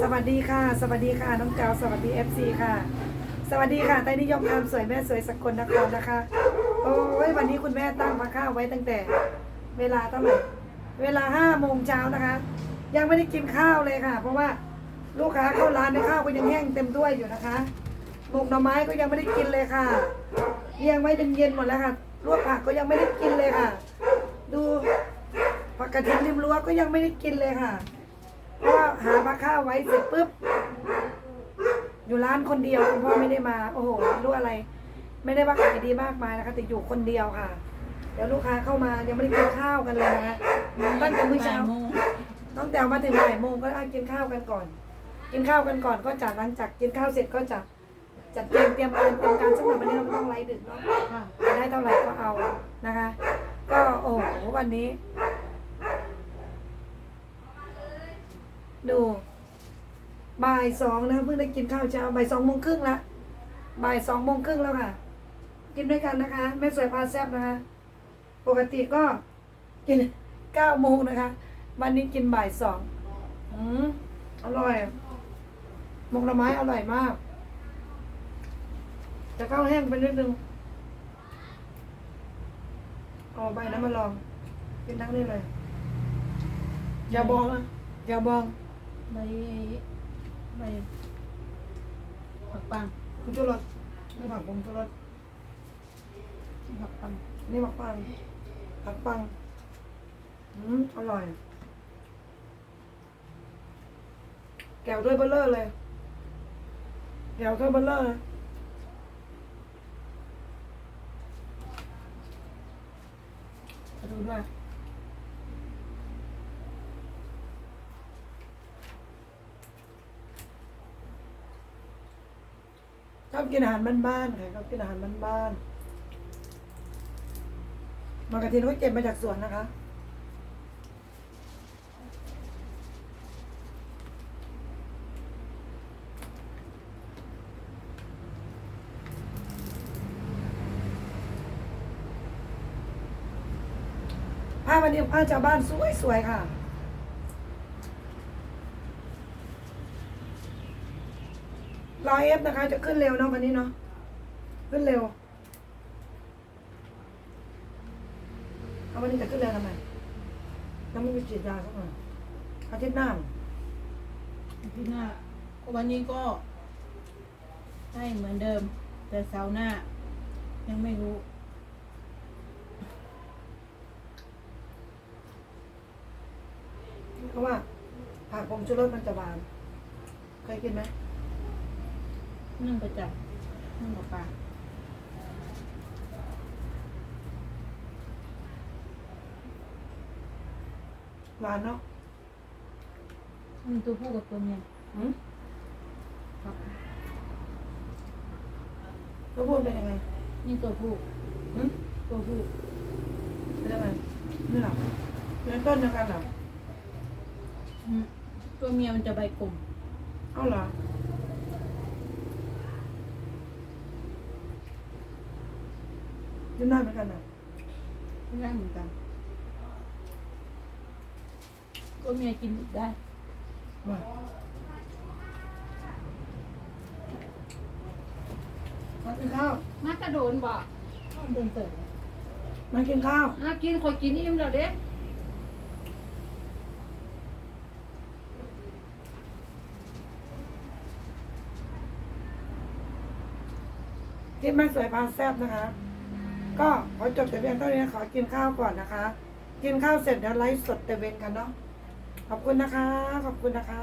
สวัสดีค่ะ สวัสดีค่ะ น้องเจ้าสวัสดีเอฟซีค่ะ สวัสดีค่ะไต้นิยมงามสวยแม่สวยสกลนครนะคะ โอ้ยวันนี้คุณแม่ตั้งมาข้าวไว้ตั้งแต่ เวลาเท่าไหร่เวลาห้าโมงเช้านะคะ ยังไม่ได้กินข้าวเลยค่ะ เพราะว่าลูกค้าเข้าร้านในข้าวก็ยังแห้งเต็มถ้วยอยู่นะคะหมกหน่อไม้ก็ยังไม่ได้กินเลยค่ะเลี้ยงไว้จนเย็นหมดแล้วค่ะลวกผักก็ยังไม่ได้กินเลยค่ะ ดูผักกระเทียมริมรั้วก็ยังไม่ได้กินเลยค่ะ เพราะว่าหามาข้าวไว้เสร็จปุ๊บ อยู่ร้านคนเดียวคุณพ่อไม่ได้มา โอ้โหไม่รู้อะไร ไม่ได้ว่าขายดีมากมายนะคะแต่อยู่คนเดียวค่ะ เดี๋ยวลูกค้าเข้ามายังไม่ได้กินข้าวกันเลยนะคะตั้งแต่มื้อเช้าตั้งแต่มาถึงบ่ายโมงก็อะกินข้าวกันก่อน กินข้าวกันก่อนก็จัดหลังจากกินข้าวเสร็จก็จะจัดเตรียมเตรียมการเตรียมการสำหรับวันนี้เราไม่ต้องไล่ดึกเนาะจะได้เท่าไหร่ก็เอานะคะ ก็โอ้โหวันนี้ ดูบ่ายสองนะเพิ่งได้กินข้าวเช้าบ่ายสองโมงครึ่งละบ่ายสองโมงครึ่งแล้วค่ะ กินด้วยกันนะคะแม่สวยพาแซบนะคะ ปกติก็กินเก้าโมงนะคะ วันนี้กินบ่ายสองอืมอร่อยมกหน่อไม้อร่อยมาก จะข้าวแห้งไปนิดนึงเอาใบนั้นมาลอง กินทั้งนี้เลย อย่าบองนะอย่าบอง ใบใบผักปังคุณจุรสนี่ผักผมจุรสผักปังนี่ผักปังผักปังอืมอร่อย แก้วถ้วยเบลเลอร์เลย แก้วถ้วยเบลเลอร์เลยมาดูด้วย ชอบกินอาหารบ้านๆค่ะชอบกินอาหารบ้านๆมากระเทียมก็เก็บมาจากสวนนะคะผ้าวันนี้ผ้าชาวบ้านสวยๆค่ะ รอยเอฟนะคะ จะขึ้นเร็วเนาะวันนี้เนาะขึ้นเร็วเอาวันนี้จะขึ้นเร็วทำไมยังไม่มีฉีดยาสักหน่อยอาทิตย์หน้าที่หน้าวันนี้ก็ให้เหมือนเดิม แต่เสาร์หน้า ยังไม่รู้เพราะว่าผักผมชูรสมันจะหวาน เคยกินไหม นึ่งประจำนึ่งกับปลาหวานเนาะมีตัวผู้กับตัวเมียหืมครับแล้วพูดเป็นยังไงนี่ตัวผู้หืมตัวผู้เป็นยังไงนี่หรอเป็นต้นเดียวกันเหรออืมตัวเมียมันจะใบกลมเอาเหรอ ยืนได้เหมือนกันเหรอไม่ได้เหมือนกันตัวเมียกินดิบได้มามากินข้าวมากระโดนบ่เดินเติมมากินข้าวอากินคอยกินอิ่มแล้วเด้คลิปแม่สวยพาแซ่บนะคะ ก็ขอจบแต่เพียงเท่านี้ขอกินข้าวก่อนนะคะ กินข้าวเสร็จเดี๋ยวไลฟ์สดแต่เวนกันเนาะขอบคุณนะคะ ขอบคุณนะคะ